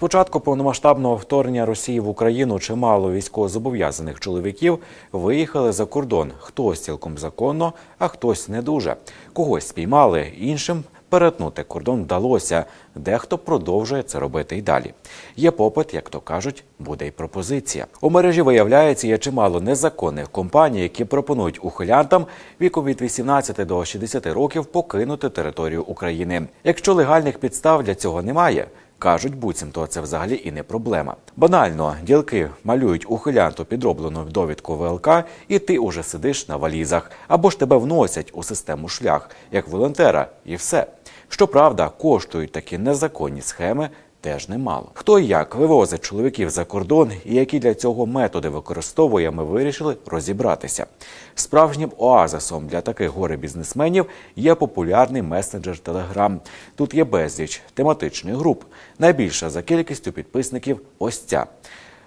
початку повномасштабного вторгнення Росії в Україну чимало військовозобов'язаних чоловіків виїхали за кордон. Хтось цілком законно, а хтось не дуже. Когось спіймали, іншим перетнути кордон вдалося. Дехто продовжує це робити і далі. Є попит, як то кажуть, буде й пропозиція. У мережі виявляється, є чимало незаконних компаній, які пропонують ухилянтам віком від 18 до 60 років покинути територію України. Якщо легальних підстав для цього немає. Кажуть, буцімто це взагалі і не проблема. Банально, ділки малюють ухилянту підроблену довідку ВЛК, і ти уже сидиш на валізах, або ж тебе вносять у систему шлях як волонтера, і все. Щоправда, коштують такі незаконні схеми теж немало. Хто і як вивозить чоловіків за кордон і які для цього методи використовує, ми вирішили розібратися. Справжнім оазисом для таких горе-бізнесменів є популярний месенджер Telegram. Тут є безліч тематичних груп. Найбільша за кількістю підписників ось ця.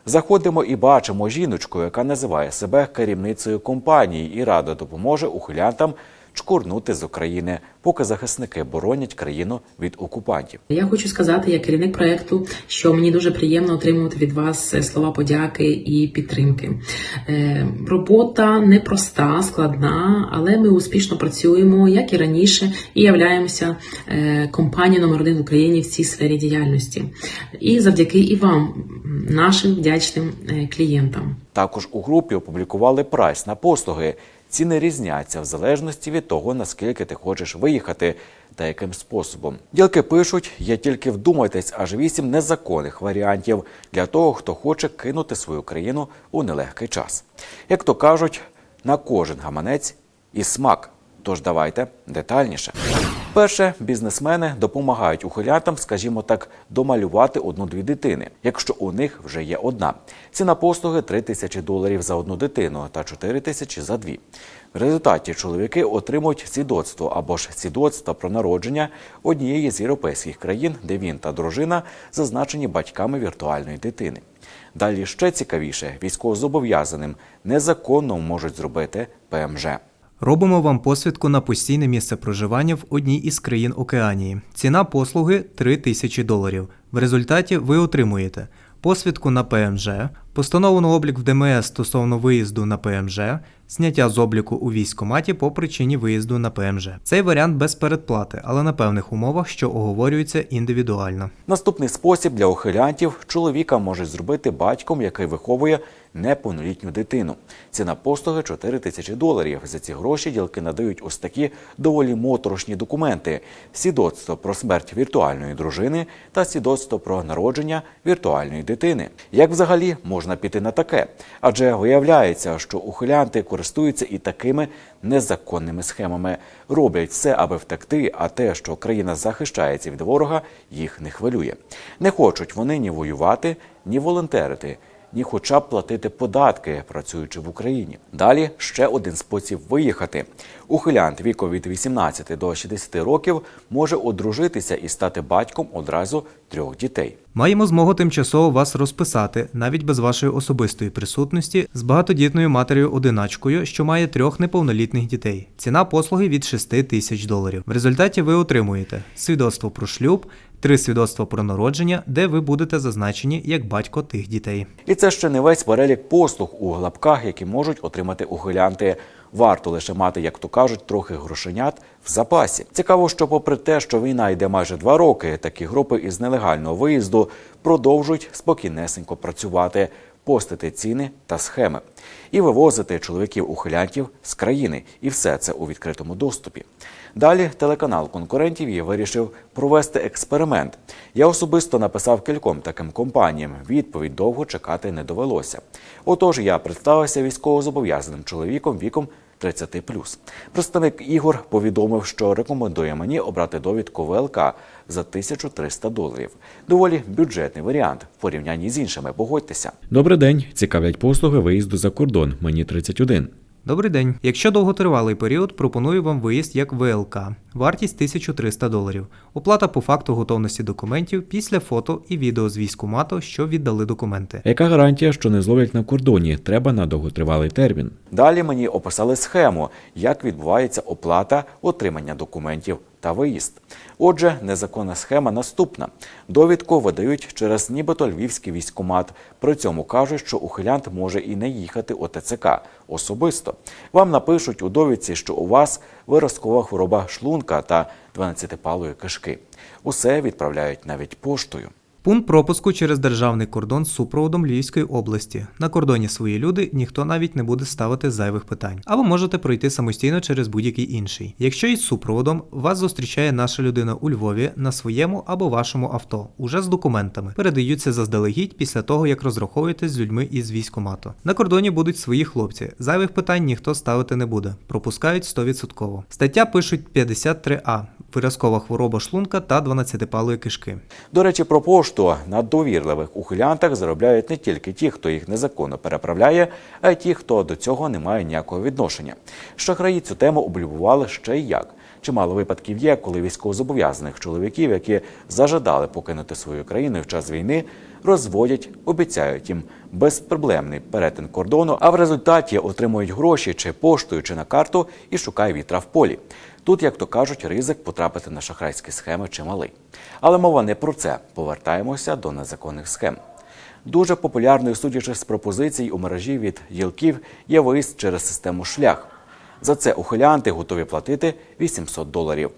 Заходимо і бачимо жіночку, яка називає себе керівницею компанії і радо допоможе ухилянтам чкурнути з України, поки захисники боронять країну від окупантів. Я хочу сказати, як керівник проекту, що мені дуже приємно отримувати від вас е, слова подяки і підтримки. Е, Робота непроста, складна, але ми успішно працюємо, як і раніше, і являємося е, компанією номер один в Україні в цій сфері діяльності. І завдяки і вам, нашим вдячним клієнтам. Також у групі опублікували прайс на послуги. Ціни різняться в залежності від того, наскільки ти хочеш виїхати та яким способом. Ділки пишуть, є тільки вдумайтесь аж вісім незаконних варіантів для того, хто хоче кинути свою країну у нелегкий час. Як то кажуть, на кожен гаманець і смак. Тож давайте детальніше. Перше, бізнесмени допомагають ухилянтам, скажімо так, домалювати одну-дві дитини, якщо у них вже є одна. Ціна послуги 3 тисячі доларів за одну дитину та 4 тисячі за дві. В результаті чоловіки отримують свідоцтво або ж свідоцтво про народження однієї з європейських країн, де він та дружина зазначені батьками віртуальної дитини. Далі ще цікавіше, військовозобов'язаним незаконно можуть зробити ПМЖ. Робимо вам посвідку на постійне місце проживання в одній із країн Океанії. Ціна послуги 3 тисячі доларів. В результаті ви отримуєте посвідку на ПМЖ, постанову на облік в ДМС стосовно виїзду на ПМЖ, зняття з обліку у військкоматі по причині виїзду на ПМЖ. Цей варіант без передплати, але на певних умовах, що оговорюються індивідуально. Наступний спосіб для ухилянтів чоловіка можуть зробити батьком, який виховує неповнолітню дитину. Ціна послуги 4 тисячі доларів. За ці гроші ділки надають ось такі доволі моторошні документи: свідоцтво про смерть віртуальної дружини та свідоцтво про народження віртуальної дитини. Як взагалі можна піти на таке? Адже виявляється, що ухилянти користуються і такими незаконними схемами. Роблять все, аби втекти, а те, що країна захищається від ворога, їх не хвилює. Не хочуть вони ні воювати, ні волонтерити. Ні, хоча б платити податки, працюючи в Україні. Далі ще один спосіб виїхати. Ухилянт віком від 18 до 60 років може одружитися і стати батьком одразу трьох дітей. Маємо змогу тимчасово вас розписати, навіть без вашої особистої присутності, з багатодітною матерію-одиначкою, що має трьох неповнолітних дітей. Ціна послуги від 6 тисяч доларів. В результаті ви отримуєте свідоцтво про шлюб, три свідоцтва про народження, де ви будете зазначені як батько тих дітей. І це ще не весь перелік послуг у глабках, які можуть отримати ухилянти. Варто лише мати, як то кажуть, трохи грошенят в запасі. Цікаво, що попри те, що війна йде майже два роки, такі групи із нелегального виїзду продовжують спокійнесенько працювати, постити ціни та схеми і вивозити чоловіків-ухилянтів з країни. І все це у відкритому доступі. Далі телеканал конкурентів і вирішив провести експеримент. Я особисто написав кільком таким компаніям. Відповідь довго чекати не довелося. Отож, я представився військовозобов'язаним чоловіком віком 30+. Представник Ігор повідомив, що рекомендує мені обрати довідку ВЛК за 1300 доларів. Доволі бюджетний варіант в порівнянні з іншими. Погодьтеся. Добрий день. Цікавлять послуги виїзду за кордон. Мені 31. Добрий день. Якщо довготривалий період, пропоную вам виїзд як ВЛК. Вартість 1300 доларів. Оплата по факту готовності документів після фото і відео з військкомату, що віддали документи. Яка гарантія, що не зловлять на кордоні? Треба на довготривалий термін. Далі мені описали схему, як відбувається оплата отримання документів та виїзд. Отже, незаконна схема наступна: довідку видають через нібито львівський військомат. При цьому кажуть, що ухилянт може і не їхати ОТЦК особисто. Вам напишуть у довідці, що у вас виразкова хвороба шлунка та 12-палої кишки. Усе відправляють навіть поштою. Пункт пропуску через державний кордон з супроводом Львівської області. На кордоні свої люди ніхто навіть не буде ставити зайвих питань. Або можете пройти самостійно через будь-який інший. Якщо із супроводом вас зустрічає наша людина у Львові на своєму або вашому авто, уже з документами, передаються заздалегідь після того, як розраховуєтесь з людьми із військомату. На кордоні будуть свої хлопці. Зайвих питань ніхто ставити не буде. Пропускають 100%. Стаття пишуть 53А. Виразкова хвороба шлунка та 12-палої кишки. До речі, про пошту на довірливих ухилянтах заробляють не тільки ті, хто їх незаконно переправляє, а й ті, хто до цього не має ніякого відношення. Шахраї цю тему облюбували ще й як. Чимало випадків є, коли військовозобов'язаних чоловіків, які зажадали покинути свою країну в час війни, розводять, обіцяють їм безпроблемний перетин кордону, а в результаті отримують гроші чи поштою, чи на карту і шукає вітра в полі. Тут, як то кажуть, ризик потрапити на шахрайські схеми чималий. Але мова не про це. Повертаємося до незаконних схем. Дуже популярною, судячи з пропозицій у мережі від ділків, є виїзд через систему шлях. За це ухилянти готові платити 800 доларів.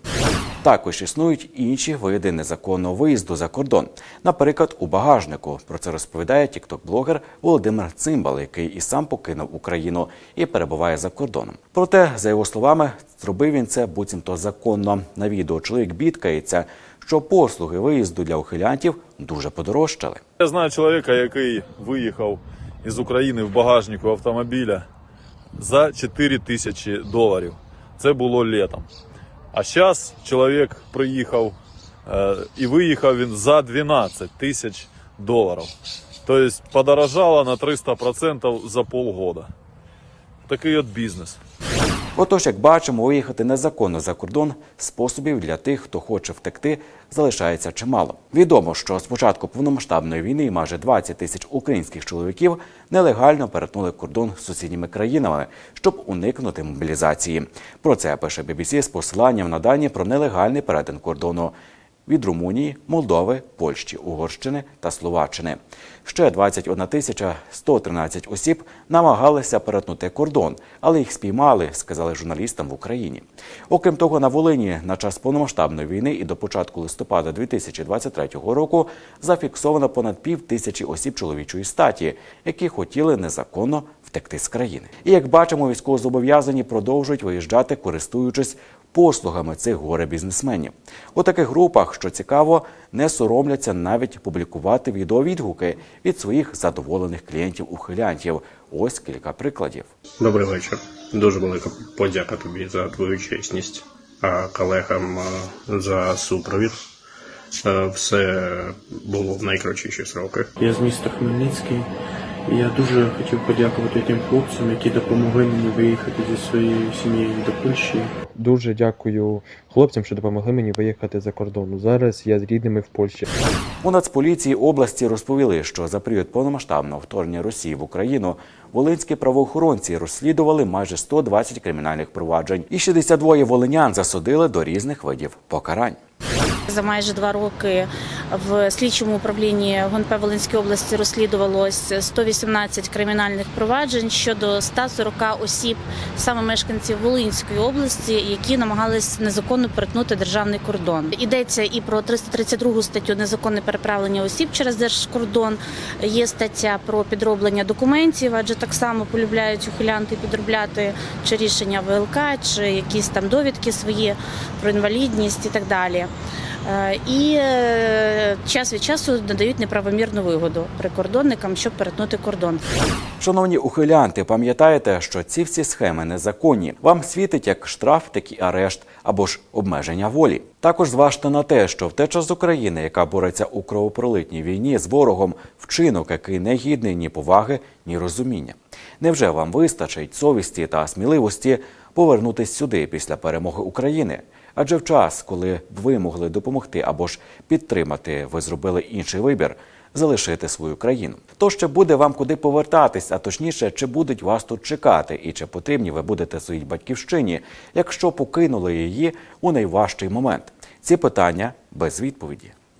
Також існують інші види незаконного виїзду за кордон. Наприклад, у багажнику. Про це розповідає тікток-блогер Володимир Цимбал, який і сам покинув Україну і перебуває за кордоном. Проте, за його словами, зробив він це буцімто законно. На відео чоловік бідкається, що послуги виїзду для ухилянтів дуже подорожчали. Я знаю чоловіка, який виїхав із України в багажнику автомобіля за 4 тисячі доларів. Це було літом. А зараз чоловік приїхав е, і виїхав він за 12 тисяч доларів. Тобто подорожало на 300% за полгода. Такий от бізнес. Отож, як бачимо, виїхати незаконно за кордон способів для тих, хто хоче втекти, залишається чимало. Відомо, що з початку повномасштабної війни майже 20 тисяч українських чоловіків нелегально перетнули кордон з сусідніми країнами, щоб уникнути мобілізації. Про це пише BBC з посиланням на дані про нелегальний перетин кордону від Румунії, Молдови, Польщі, Угорщини та Словаччини. Ще 21 тисяча 113 осіб намагалися перетнути кордон, але їх спіймали, сказали журналістам в Україні. Окрім того, на Волині на час повномасштабної війни і до початку листопада 2023 року зафіксовано понад пів тисячі осіб чоловічої статі, які хотіли незаконно втекти з країни. І як бачимо, військовозобов'язані продовжують виїжджати, користуючись послугами цих горе-бізнесменів. У таких групах, що цікаво, не соромляться навіть публікувати відеовідгуки від своїх задоволених клієнтів-ухилянтів. Ось кілька прикладів. Добрий вечір. Дуже велика подяка тобі за твою чесність, а колегам за супровід. Е, Все було в найкратіші сроки. Я з міста Хмельницький. Я дуже хотів подякувати тим хлопцям, які допомогли мені виїхати зі своєю сім'єю до Польщі. Дуже дякую хлопцям, що допомогли мені виїхати за кордон. Зараз я з рідними в Польщі. У Нацполіції області розповіли, що за період повномасштабного вторгнення Росії в Україну волинські правоохоронці розслідували майже 120 кримінальних проваджень, і 62 волинян засудили до різних видів покарань. За майже два роки в слідчому управлінні ГУНП Волинської області розслідувалось 118 кримінальних проваджень щодо 140 осіб, саме мешканців Волинської області, які намагались незаконно перетнути державний кордон. Йдеться і про 332 статтю незаконне переправлення осіб через держкордон. Є стаття про підроблення документів, адже так само полюбляють ухилянти підробляти чи рішення ВЛК, чи якісь там довідки свої про інвалідність і так далі. Е, І е, час від часу надають неправомірну вигоду прикордонникам, щоб перетнути кордон. Шановні ухилянти, пам'ятаєте, що ці всі схеми незаконні. Вам світить як штраф, так і арешт або ж обмеження волі. Також зважте на те, що втеча з України, яка бореться у кровопролитній війні з ворогом, вчинок, який не гідний ні поваги, ні розуміння. Невже вам вистачить совісті та сміливості повернутись сюди після перемоги України? Адже в час, коли ви могли допомогти або ж підтримати, ви зробили інший вибір. залишити свою країну. То ще буде вам куди повертатись, а точніше, чи будуть вас тут чекати, і чи потрібні ви будете своїй батьківщині, якщо покинули її у найважчий момент. Ці питання без відповіді.